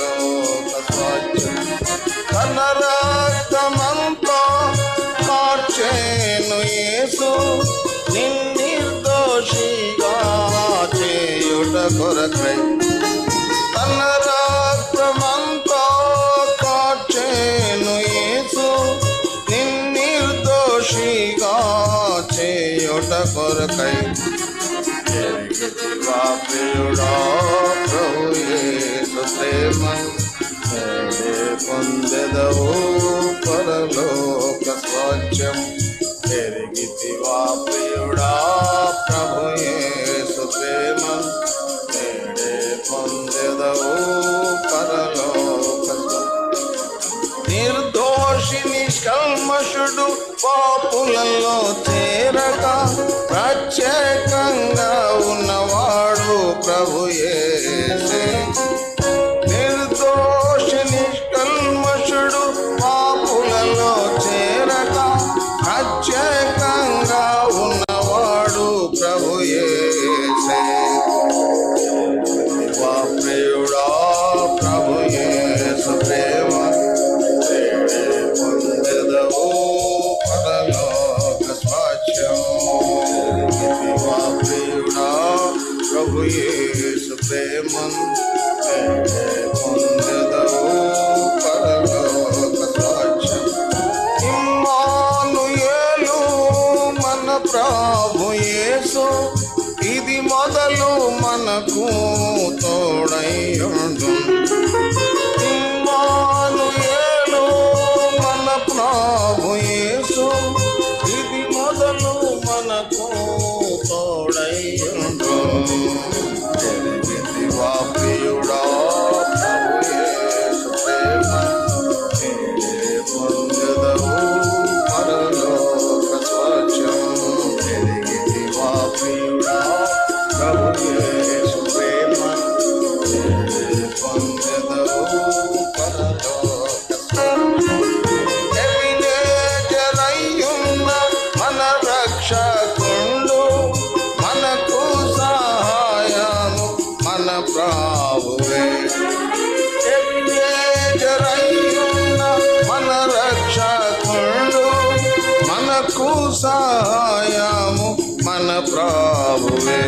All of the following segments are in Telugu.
పరలోక స్వాచ్ఛం తన రక్తమంతో మార్చేను యేసు నిర్దోషిగా చేయుట కొరకై. తన రక్తమంతో కార్చేను యేసు నిర్దోషిగా చేయుట కొరకై. ప్రియుడా ప్రేమ నేడే పొందెదవు పరలోక స్వచ్ఛం ఎరిగితివా ప్రియుడా ప్రభు యేసు ప్రేమ నేడే పొందెదవు పరలోక నిర్దోషి నిష్కల్మషుడు పాపులలో తేరక ప్రత్యేక ప్రభు యేసు ప్రేమ నేడే పొందెదవు పరలోక స్వాచ్ఛం మన ప్రభు యేసు ఇది మొదలు మనకు తోడై ఇమ్మానుయేలు ప్రాభువే. ఎవినేజరయ్యున్న మన రక్షకుండు మనకు సహాయము మన ప్రాభువే.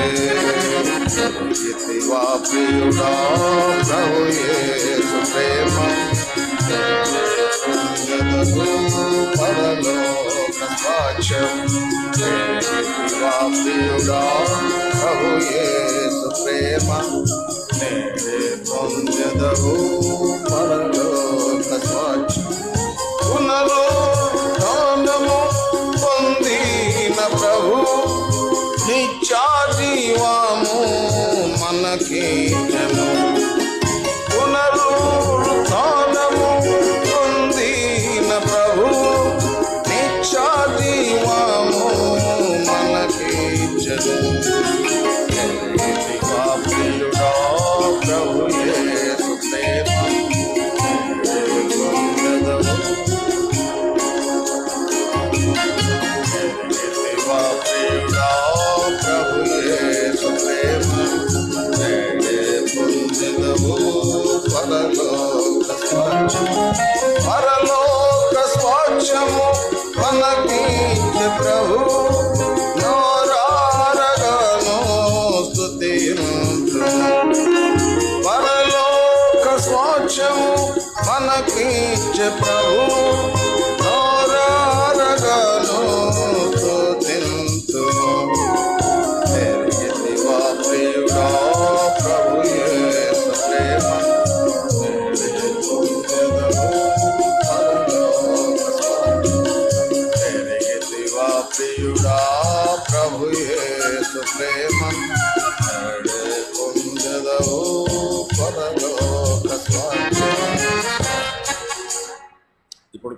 ఇతివా ప్రియుడా ప్రభు యేసు ప్రేమ. పరలోక స్వాచ్ఛం ప్రభు యేసు ప్రేమ నేడే పొందెదవు పరలోక స్వాచ్ఛం పునరుద్ధానము పొందిన ప్రభు నిత్యాజీవము పరలోక స్వాచ్ఛము మనకిచ్చే ప్రభు